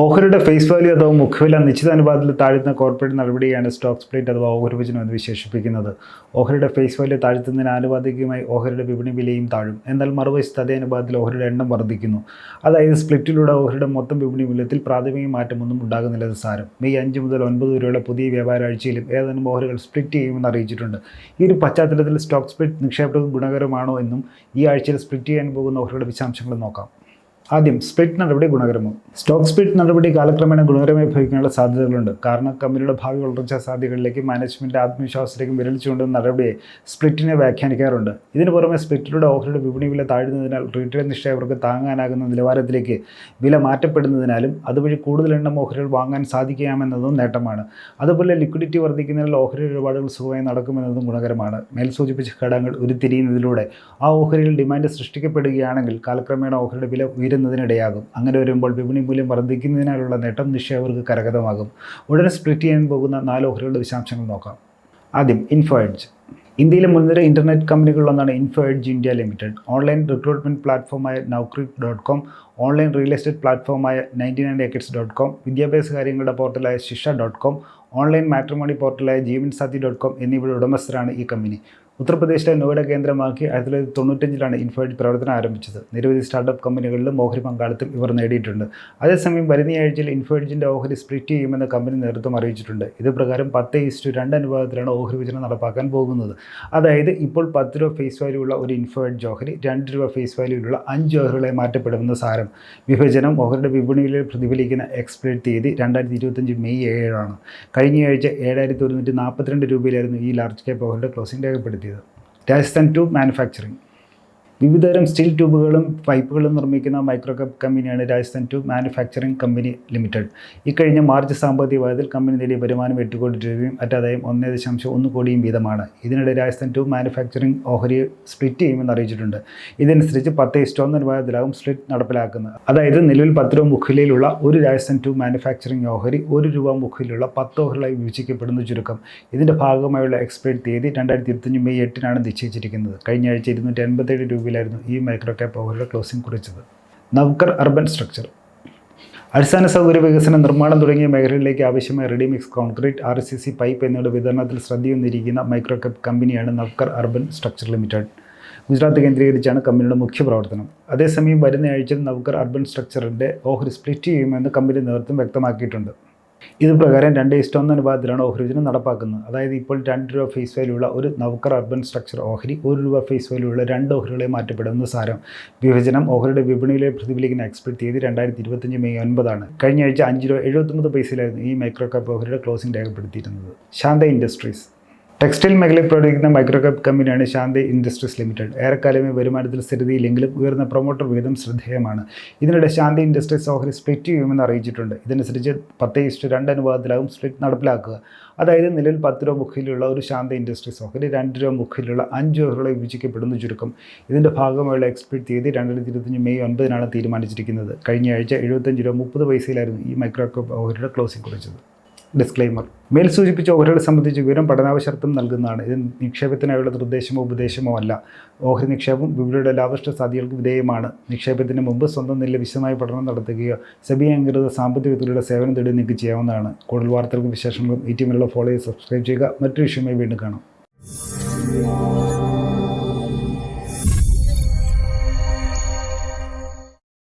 ഓഹരിയുടെ face value അഥവാ മുഖവില നിശ്ചിത അനുപാതത്തിൽ താഴ്ത്തുന്ന കോർപ്പറേറ്റ് നടപടിയാണ് സ്റ്റോക്ക് സ്പ്ലിറ്റ് അഥവാ ഓഹരി വിഭജനം എന്ന് വിശേഷിപ്പിക്കുന്നത്. ഓഹരിയുടെ ഫേസ് വാല്യൂ താഴ്ത്തുന്നതിന് ആനുപാതികമായി ഓഹരിയുടെ വിപണി വിലയും താഴും. എന്നാൽ മറുവശത്ത് അതേ അനുപാതത്തിൽ ഓഹരിയുടെ എണ്ണം വർദ്ധിക്കുന്നു. അതായത് സ്പ്ലിറ്റിലൂടെ ഓഹരിയുടെ മൊത്തം വിപണി മൂല്യത്തിൽ പ്രാഥമിക മാറ്റമൊന്നും ഉണ്ടാകുന്നില്ലെന്ന് സാരം. മെയ് അഞ്ച് മുതൽ ഒൻപത് വരെയുള്ള പുതിയ വ്യാപാര ആഴ്ചയിലും ഏതാനും ഓഹരികൾ സ്പ്ലിറ്റ് ചെയ്യുമെന്ന് അറിയിച്ചിട്ടുണ്ട്. ഈ ഒരു പശ്ചാത്തലത്തിൽ സ്റ്റോക്ക് സ്പ്ലിറ്റ് നിക്ഷേപകർക്ക് ഗുണകരമാണോ എന്നും ഈ ആഴ്ചയിൽ സ്പ്ലിറ്റ് ചെയ്യാൻ പോകുന്ന ഓഹരിയുടെ വിശദാംശങ്ങൾ നോക്കാം. ആദ്യം സ്പ്ലിറ്റ് നടപടി ഗുണകരമോ? സ്റ്റോക്ക് സ്പ്ലിറ്റ് നടപടി കാലക്രമേണ ഗുണകരമായി ഭവിക്കാനുള്ള സാധ്യതകളുണ്ട്. കാരണം കമ്പനിയുടെ ഭാവി വളർച്ചാ സാധ്യതകളിലേക്ക് മാനേജ്മെന്റ് ആത്മവിശ്വാസത്തിലേക്കും വിരലിച്ചുകൊണ്ട് നടപടിയെ സ്പ്ലിറ്റിനെ വ്യാഖ്യാനിക്കാറുണ്ട്. ഇതിനു പുറമെ സ്പ്ലിറ്റിലൂടെ ഓഹരിയുടെ വിപണി വില താഴുന്നതിനാൽ റീറ്റെയിൽ നിക്ഷേപകർക്ക് താങ്ങാനാകുന്ന നിലവാരത്തിലേക്ക് വില മാറ്റപ്പെടുന്നതിനാലും അതുവഴി കൂടുതൽ എണ്ണം ഓഹരികൾ വാങ്ങാൻ സാധിക്കാമെന്നതും നേട്ടമാണ്. അതുപോലെ ലിക്വിഡിറ്റി വർദ്ധിക്കുന്നതിനാൽ ഓഹരി ഇടപാടുകൾ സുഖമായി നടക്കുമെന്നതും ഗുണകരമാണ്. മേൽ സൂചിപ്പിച്ച ഘടകങ്ങൾ ഉരുത്തിരിയുന്നതിലൂടെ ആ ഓഹരിയിൽ ഡിമാൻഡ് സൃഷ്ടിക്കപ്പെടുകയാണെങ്കിൽ കാലക്രമേണ ഓഹരിയുടെ വില ഉയരുന്നതിനിടയാകും അങ്ങനെ വരുമ്പോൾ വിപണി മൂല്യം വർദ്ധിക്കുന്നതിനാലുള്ള നേട്ടം നിക്ഷേപകർക്ക് കരകതമാകും ഉടനെ സ്പ്ലിറ്റ് ചെയ്യാൻ പോകുന്ന നാല് ഓഹരികളുടെ വിശദാംശങ്ങൾ നോക്കാം. ആദ്യം ഇൻഫോ എഡ്ജ് ഇന്ത്യയിലെ മുൻനിര internet കമ്പനികളിലൊന്നാണ് Info Edge India limited online recruitment പ്ലാറ്റ്ഫോമായ Naukri dot com online real estate പ്ലാറ്റ്ഫോമായ ninety nine acres dot com വിദ്യാഭ്യാസ കാര്യങ്ങളുടെ പോർട്ടലായ ശിഷ ഡോട്ട് കോം ഓൺലൈൻ മാട്രിമോണി പോർട്ടലായ ജീവൻ സാത്തി ഡോട്ട് കോം എന്നിവയുടെ ഉടമസ്ഥരാണ് ഈ കമ്പനി ഉത്തർപ്രദേശിലെ നോയിഡ കേന്ദ്രമാക്കി ആയിരത്തി തൊള്ളായിരത്തി തൊണ്ണൂറ്റഞ്ചിലാണ് ഇൻഫോയിഡ് പ്രവർത്തനം ആരംഭിച്ചത്. നിരവധി സ്റ്റാർട്ടപ്പ് കമ്പനികളിലും ഓഹരി പങ്കാളിത്തം ഇവർ നേടിയിട്ടുണ്ട്. അതേസമയം വരുന്ന ആഴ്ചയിൽ ഇൻഫോയിഡിന്റെ ഓഹരി സ്പ്ലിറ്റ് ചെയ്യുമെന്ന് കമ്പനി നേതൃത്വം അറിയിച്ചിട്ടുണ്ട്. ഇത് പ്രകാരം പത്ത് ഈസ്റ്റു രണ്ട് അനുപാതത്തിലാണ് ഓഹരി വിചനം നടപ്പാക്കാൻ പോകുന്നത്. അതായത് ഇപ്പോൾ പത്ത് രൂപ ഫേസ് വാല്യൂ ഉള്ള ഒരു ഇൻഫോയിഡ് ജോഹരി രണ്ട് രൂപ ഫേസ് വാല്യൂലുള്ള അഞ്ച് ഓഹരികളെ മാറ്റപ്പെടുമെന്ന് സാരം വിഭജനം ഓഹരിയുടെ വിപണിയിൽ പ്രതിഫലിക്കുന്ന എക്സ്പയർ തീയതി രണ്ടായിരത്തി ഇരുപത്തഞ്ച് മെയ് ഏഴാണ്. കഴിഞ്ഞ ആഴ്ച ഏഴായിരത്തി ഒരുന്നൂറ്റി നാൽപ്പത്തിരണ്ട് രൂപയിലായിരുന്നു ഈ ലാർജ് ക്യാപ്പ് ഓഹരിയുടെ ക്ലോസിംഗ് രേഖപ്പെടുത്തിയത്. രാജസ്ഥാൻ ടു മാനുഫാക്ചറിംഗ് വിവിധതരം സ്റ്റീൽ ട്യൂബുകളും പൈപ്പുകളും നിർമ്മിക്കുന്ന മൈക്രോകപ്പ് കമ്പനിയാണ് Rajasthan tube manufacturing company limited. ഇക്കഴിഞ്ഞ മാർച്ച് സാമ്പത്തിക വർഷത്തിൽ കമ്പനി നേടിയ വരുമാനം എട്ട് കോടി രൂപയും മറ്റാദായം ഒന്നേ ദശാംശം ഒന്ന് കോടിയും വീതമാണ്. ഇതിനിടെ രാജസ്ഥാൻ ട്യൂബ് മാനുഫാക്ചറിംഗ് ഓഹരി സ്പ്ലിറ്റ് ചെയ്യുമെന്ന് അറിയിച്ചിട്ടുണ്ട്. ഇതനുസരിച്ച് പത്ത് ഇഷ്ടം അനുപാതത്തിലാകും സ്പ്ലിറ്റ് നടപ്പിലാക്കുന്നത്. അതായത് നിലവിൽ പത്ത് രൂപ മുഖിലയിലുള്ള ഒരു രാജസ്ഥാൻ ട്യൂബ് മാനുഫാക്ചറിംഗ് ഓഹരി ഒരു രൂപ മുഖിലുള്ള പത്ത് ഓഹരികളായി വിഭജിക്കപ്പെടുന്ന ചുരുക്കം. ഇതിന്റെ ഭാഗമായുള്ള എക്സ്പയർ തീയതി രണ്ടായിരത്തി ഇരുപത്തഞ്ച് മെയ് എട്ടിനാണ് നിശ്ചയിച്ചിരിക്കുന്നത്. കഴിഞ്ഞ ആഴ്ച ഇരുന്നൂറ്റി എൺപത്തേഴ് രൂപയിലായിരുന്നു ഈ മൈക്രോ ക്യാപ് ഓഹരിയുടെ ക്ലോസിംഗ് കുറിച്ചത്. Navkar urban structure. അടിസ്ഥാന സൗകര്യ വികസന നിർമ്മാണം തുടങ്ങിയ മേഖലകളിലേക്ക് ആവശ്യമായ readymix concrete R C C pipe എന്നിവയുടെ വിതരണത്തിൽ ശ്രദ്ധയൊന്നിരിക്കുന്ന മൈക്രോ ക്യാപ് കമ്പനിയാണ് Navkar urban structure limited. Gujarat കേന്ദ്രീകരിച്ചാണ് കമ്പനിയുടെ മുഖ്യ പ്രവർത്തനം. അതേസമയം വരുന്ന ആഴ്ചയിൽ നവ്കർ അർബൻ സ്ട്രക്ചറിന്റെ ഓഹരി സ്പ്ലിറ്റ് ചെയ്യുമെന്ന് കമ്പനി നേതൃത്വം വ്യക്തമാക്കിയിട്ടുണ്ട്. ഇത് പ്രകാരം രണ്ട് ഇഷ്ടം അനുപാതത്തിലാണ് ഓഹരി നടപ്പാക്കുന്നത്. അതായത് ഇപ്പോൾ രണ്ട് രൂപ ഫേസ് വാല്യുള്ള ഒരു നവക്കർ അർബൻ സ്ട്രക്ചർ ഓഹരി ഒരു രൂപ ഫേസ് വാല്യുള്ള രണ്ട് ഓഹരികളെ മാറ്റപ്പെടുന്ന സാരം. വിഭജനം ഓഹരിയുടെ വിപണിയിലെ പ്രതിഫലിക്കുന്ന എക്സ്പെക്ട് തീയതി രണ്ടായിരത്തി ഇരുപത്തഞ്ച് മെയ് ഒൻപതാണ്. കഴിഞ്ഞ ആഴ്ച അഞ്ച് രൂപ എഴുപത്തൊമ്പത് പൈസയിലായിരുന്നു ഈ മൈക്രോ ഓഹരിയുടെ ക്ലോസിംഗ് രേഖപ്പെടുത്തിയിരുന്നത്. ശാന്ത ഇൻഡസ്ട്രീസ് ടെക്സ്റ്റൈൽ മേഖലയിൽ പ്രവർത്തിക്കുന്ന മൈക്രോ കാപ്പ് കമ്പനിയാണ് ശാന്തി ഇൻഡസ്ട്രീസ് ലിമിറ്റഡ്. ഏറെക്കാലമേ വരുമാനത്തിൽ സ്ഥിരതയില്ലെങ്കിലും ഉയർന്ന പ്രൊമോട്ടർ വിഹിതം ശ്രദ്ധേയമാണ്. ഇതിനിടെ ശാന്തി ഇൻഡസ്ട്രീസ് ഓഹരി സ്പ്ലിറ്റ് ചെയ്യുമെന്ന് അറിയിച്ചിട്ടുണ്ട്. ഇതനുസരിച്ച് പത്ത് ഇഷ്ട രണ്ട് അനുപാതത്തിലാകും സ്പ്ലിറ്റ് നടപ്പിലാക്കുക. അതായത് നിലവിൽ പത്ത് രൂപ മുഖിലുള്ള ഒരു ശാന്തി ഇൻഡസ്ട്രീസ് ഓഹരി രണ്ട് രൂപ മുഖിലുള്ള അഞ്ച് ഓഹരികളെ വിഭജിക്കപ്പെടുന്ന ചുരുക്കം. ഇതിന്റെ ഭാഗമായുള്ള എക്സ്പ്ലിറ്റ് തീയതി രണ്ടായിരത്തി ഇരുപത്തഞ്ച് മെയ് ഒൻപതിനാണ് തീരുമാനിച്ചിരിക്കുന്നത്. കഴിഞ്ഞ ആഴ്ച എഴുപത്തഞ്ച് രൂപ മുപ്പത് പൈസയിലായിരുന്നു ഈ മൈക്രോ കാപ്പ് ഓഹരിയുടെ ക്ലോസിംഗ് കുറിച്ചത്. ഡിസ്ക്ലെയിമർ മേൽ സൂചിപ്പിച്ച ഓഹരികളെ സംബന്ധിച്ച് വിവരം പഠനാവശ്യർത്ഥം നൽകുന്നതാണ്. ഇത് നിക്ഷേപത്തിനായുള്ള നിർദ്ദേശമോ ഉപദേശമോ അല്ല. ഓഹരി നിക്ഷേപം വിവരയുടെ ലാഭഷ്ട സാധ്യതകൾക്ക് വിധേയമാണ്. നിക്ഷേപത്തിന് മുമ്പ് സ്വന്തം നില വിശദമായ പഠനം നടത്തുകയോ സെബി അംഗീകൃത സാമ്പത്തിക വിദഗ്ധരുടെ സേവനം തേടി നിങ്ങൾക്ക് ചെയ്യാവുന്നതാണ് കൂടുതൽ വാർത്തകൾക്കും വിശേഷങ്ങളും ഈ ടീമിലുള്ള ഫോളോ സബ്സ്ക്രൈബ് ചെയ്യുക. മറ്റൊരു വിഷയമായി വീണ്ടും കാണാം.